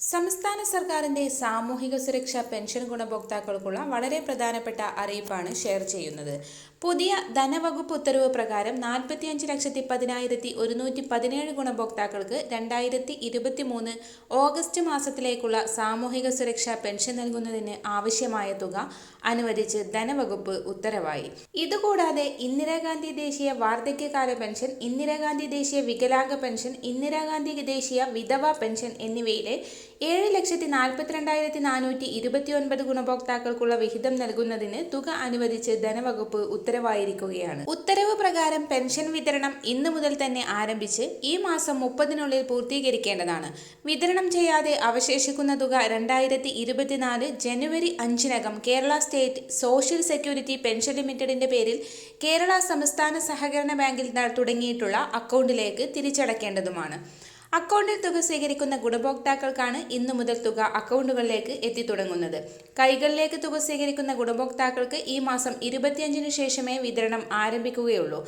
സംസ്ഥാന സർക്കാരിന്റെ സാമൂഹിക സുരക്ഷാ പെൻഷൻ ഗുണഭോക്താക്കൾക്കുള്ള വളരെ പ്രധാനപ്പെട്ട അറിയിപ്പാണ് ഷെയർ ചെയ്യുന്നത്. പുതിയ ധനവകുപ്പ് ഉത്തരവ് പ്രകാരം നാൽപ്പത്തിയഞ്ച് ലക്ഷത്തി പതിനായിരത്തി ഒരുന്നൂറ്റി പതിനേഴ് ഗുണഭോക്താക്കൾക്ക് രണ്ടായിരത്തി ഇരുപത്തി മൂന്ന് ഓഗസ്റ്റ് മാസത്തിലേക്കുള്ള സാമൂഹിക സുരക്ഷാ പെൻഷൻ നൽകുന്നതിന് ആവശ്യമായ തുക അനുവദിച്ച് ധനവകുപ്പ് ഉത്തരവായി. ഇതുകൂടാതെ ഇന്ദിരാഗാന്ധി ദേശീയ വാർദ്ധക്യകാല പെൻഷൻ ഇന്ദിരാഗാന്ധി ദേശീയ വികലാംഗ പെൻഷൻ ഇന്ദിരാഗാന്ധി ദേശീയ വിധവ പെൻഷൻ എന്നിവയിലെ ഏഴ് ലക്ഷത്തി നാൽപ്പത്തിരണ്ടായിരത്തി നാനൂറ്റി ഇരുപത്തി ഒൻപത് ഗുണഭോക്താക്കൾക്കുള്ള വിഹിതം നൽകുന്നതിന് തുക അനുവദിച്ച് ധനവകുപ്പ് ഉത്തരവായിരിക്കുകയാണ്. ഉത്തരവ് പ്രകാരം പെൻഷൻ വിതരണം ഇന്ന് മുതൽ തന്നെ ആരംഭിച്ച് ഈ മാസം മുപ്പതിനുള്ളിൽ പൂർത്തീകരിക്കേണ്ടതാണ്. വിതരണം ചെയ്യാതെ അവശേഷിക്കുന്ന തുക രണ്ടായിരത്തി ഇരുപത്തിനാല് ജനുവരി അഞ്ചിനകം Kerala state social security pension ലിമിറ്റഡിന്റെ പേരിൽ കേരള സംസ്ഥാന സഹകരണ ബാങ്കിൽ തുടങ്ങിയിട്ടുള്ള അക്കൗണ്ടിലേക്ക് തിരിച്ചടക്കേണ്ടതുമാണ്. അക്കൗണ്ടിൽ തുക സ്വീകരിക്കുന്ന ഗുണഭോക്താക്കൾക്കാണ് ഇന്നു മുതൽ തുക അക്കൗണ്ടുകളിലേക്ക് എത്തിത്തുടങ്ങുന്നത് കൈകളിലേക്ക് തുക സ്വീകരിക്കുന്ന ഗുണഭോക്താക്കൾക്ക് ഈ മാസം ഇരുപത്തിയഞ്ചിന് ശേഷമേ വിതരണം ആരംഭിക്കുകയുള്ളൂ.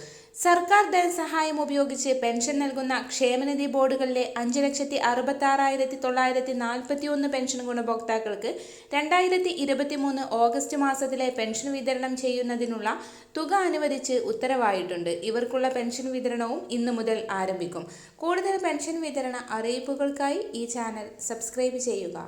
സർക്കാർ ധനസഹായം ഉപയോഗിച്ച് പെൻഷൻ നൽകുന്ന ക്ഷേമനിധി ബോർഡുകളിലെ അഞ്ച് ലക്ഷത്തി അറുപത്തി ആറായിരത്തി തൊള്ളായിരത്തി നാൽപ്പത്തി ഒന്ന് പെൻഷൻ ഗുണഭോക്താക്കൾക്ക് രണ്ടായിരത്തി ഇരുപത്തി മൂന്ന് ഓഗസ്റ്റ് മാസത്തിലെ പെൻഷൻ വിതരണം ചെയ്യുന്നതിനുള്ള തുക അനുവദിച്ച് ഉത്തരവായിട്ടുണ്ട്. ഇവർക്കുള്ള പെൻഷൻ വിതരണവും ഇന്നു മുതൽ ആരംഭിക്കും. കൂടുതൽ പെൻഷൻ വിതരണ അറിയിപ്പുകൾക്കായി ഈ ചാനൽ സബ്സ്ക്രൈബ് ചെയ്യുക.